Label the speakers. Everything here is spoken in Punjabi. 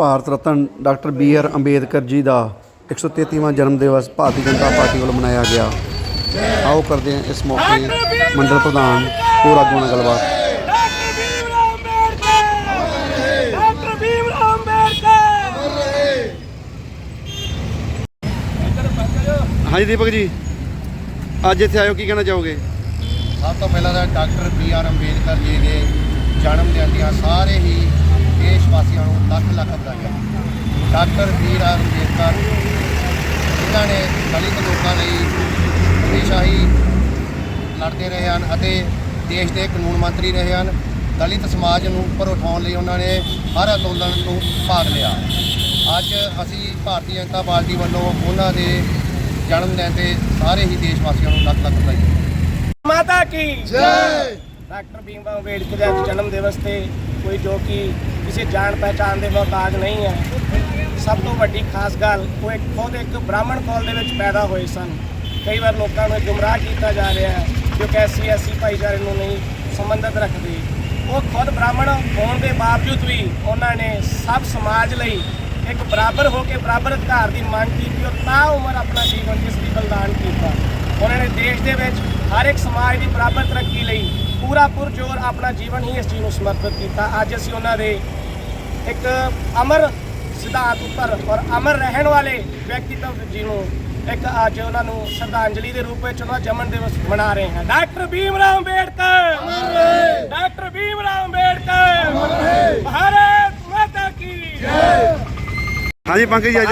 Speaker 1: Bharat Ratna doctor B R Ambedkar ji ਦਾ 133ਵਾਂ ਜਨਮ ਦਿਵਸ ਭਾਰਤੀ ਜਨਤਾ ਪਾਰਟੀ ਵੱਲੋਂ ਮਨਾਇਆ ਗਿਆ। ਆਓ ਕਰਦੇ ਹਾਂ ਇਸ ਮੌਕੇ ਮੰਡਲ ਪ੍ਰਧਾਨ ਹੋਰ ਆਗੂਆਂ ਨਾਲ ਗੱਲਬਾਤ। ਹਾਂਜੀ ਦੀਪਕ ਜੀ, ਅੱਜ ਇੱਥੇ ਆਇਓ, ਕੀ ਕਹਿਣਾ ਚਾਹੋਗੇ?
Speaker 2: ਸਭ ਤੋਂ ਪਹਿਲਾਂ ਤਾਂ ਡਾਕਟਰ ਬੀ ਆਰ ਅੰਬੇਦਕਰ ਜੀ ਦੇ ਜਨਮ ਦਿਨ ਦੀਆਂ ਸਾਰੇ ਹੀ ਲੱਖ ਵਧਾਈਆਂ ਡਾਕਟਰ ਬੀ ਆਰ ਅੰਬੇਦਕਰ ਜਿਨ੍ਹਾਂ ਨੇ ਦਲਿਤ ਲੋਕਾਂ ਲਈ ਹਮੇਸ਼ਾ ਹੀ ਲੜਦੇ ਰਹੇ ਹਨ ਅਤੇ ਦੇਸ਼ ਦੇ ਕਾਨੂੰਨ ਮੰਤਰੀ ਰਹੇ ਹਨ। ਦਲਿਤ ਸਮਾਜ ਨੂੰ ਉੱਪਰ ਉਠਾਉਣ ਲਈ ਉਹਨਾਂ ਨੇ ਹਰ ਅੰਦੋਲਨ ਨੂੰ ਭਾਗ ਲਿਆ। ਅੱਜ ਅਸੀਂ ਭਾਰਤੀ ਜਨਤਾ ਪਾਰਟੀ ਵੱਲੋਂ ਉਹਨਾਂ ਦੇ ਜਨਮ ਦਿਨ ਤੇ ਸਾਰੇ ਹੀ ਦੇਸ਼ ਵਾਸੀਆਂ ਨੂੰ ਲੱਖ ਲੱਖ ਵਧਾਈਆਂ।
Speaker 3: ਮਾਤਾ ਕੀ? ਜੈ! ਡਾਕਟਰ ਭੀਮਰਾਓ ਅੰਬੇਡਕਰ ਦੇ ਜਨਮ ਦਿਵਸ ਤੇ ਕੋਈ ਜੋ ਕਿ ਕਿਸੇ ਜਾਣ ਪਹਿਚਾਣ ਦੇ ਮੁਹਤਾਜ ਨਹੀਂ ਹੈ। ਸਭ ਤੋਂ ਵੱਡੀ ਖਾਸ ਗੱਲ, ਉਹ ਇੱਕ ਖੁਦ ਇੱਕ ਬ੍ਰਾਹਮਣ ਕੌਲ ਦੇ ਵਿੱਚ ਪੈਦਾ ਹੋਏ ਸਨ। ਕਈ ਵਾਰ ਲੋਕਾਂ ਨੂੰ ਇਹ ਗੁੰਮਰਾਹ ਕੀਤਾ ਜਾ ਰਿਹਾ ਹੈ ਜੋ ਕਿ ਐਸੀ ਐਸੀ ਭਾਈਚਾਰੇ ਨੂੰ ਨਹੀਂ ਸੰਬੰਧਿਤ ਰੱਖਦੇ। ਉਹ ਖੁਦ ਬ੍ਰਾਹਮਣ ਹੋਣ ਦੇ ਬਾਵਜੂਦ ਵੀ ਉਹਨਾਂ ਨੇ ਸਭ ਸਮਾਜ ਲਈ ਇੱਕ ਬਰਾਬਰ ਹੋ ਕੇ ਬਰਾਬਰ ਅਧਿਕਾਰ ਦੀ ਮੰਗ ਕੀਤੀ ਔਰ ਤਾਂ ਉਮਰ ਆਪਣਾ ਜੀਵਨ ਇਸ ਲਈ ਬਲਿਦਾਨ ਕੀਤਾ। ਉਹਨਾਂ ਨੇ ਦੇਸ਼ ਦੇ ਵਿੱਚ ਹਰ ਇੱਕ ਸਮਾਜ ਦੀ ਬਰਾਬਰ ਤਰੱਕੀ ਲਈ ਪੂਰਾ ਪੁਰਜੋਰ ਆਪਣਾ ਜੀਵਨ ਹੀ ਇਸ ਚੀਜ਼ ਨੂੰ ਸਮਰਪਿਤ ਕੀਤਾ। ਅੱਜ ਅਸੀਂ ਉਹਨਾਂ ਦੇ ਇੱਕ ਅਮਰ ਸਿਧਾਂਤ ਉੱਪਰ ਔਰ ਅਮਰ ਰਹਿਣ ਵਾਲੇ ਵਿਅਕਤੀਤਵ ਜੀ ਨੂੰ ਇੱਕ ਅੱਜ ਉਹਨਾਂ ਨੂੰ ਸ਼ਰਧਾਂਜਲੀ ਦੇ ਰੂਪ ਵਿੱਚ ਉਹਨਾਂ ਜਨਮ ਦਿਵਸ ਮਨਾ ਰਹੇ ਹਾਂ। ਡਾਕਟਰ ਭੀਮਰਾਓ ਅੰਬੇਡਕਰ। ਅਮਰ ਰਹੇ ਡਾਕਟਰ ਭੀਮਰਾਓ ਅੰਬੇਡਕਰ। ਅਮਰ ਰਹੇ। ਭਾਰਤ ਮਾਤਾ ਕੀ ਜੈ।
Speaker 1: ਹਾਂਜੀ ਪੰਕਜ ਜੀ ਅੱਜ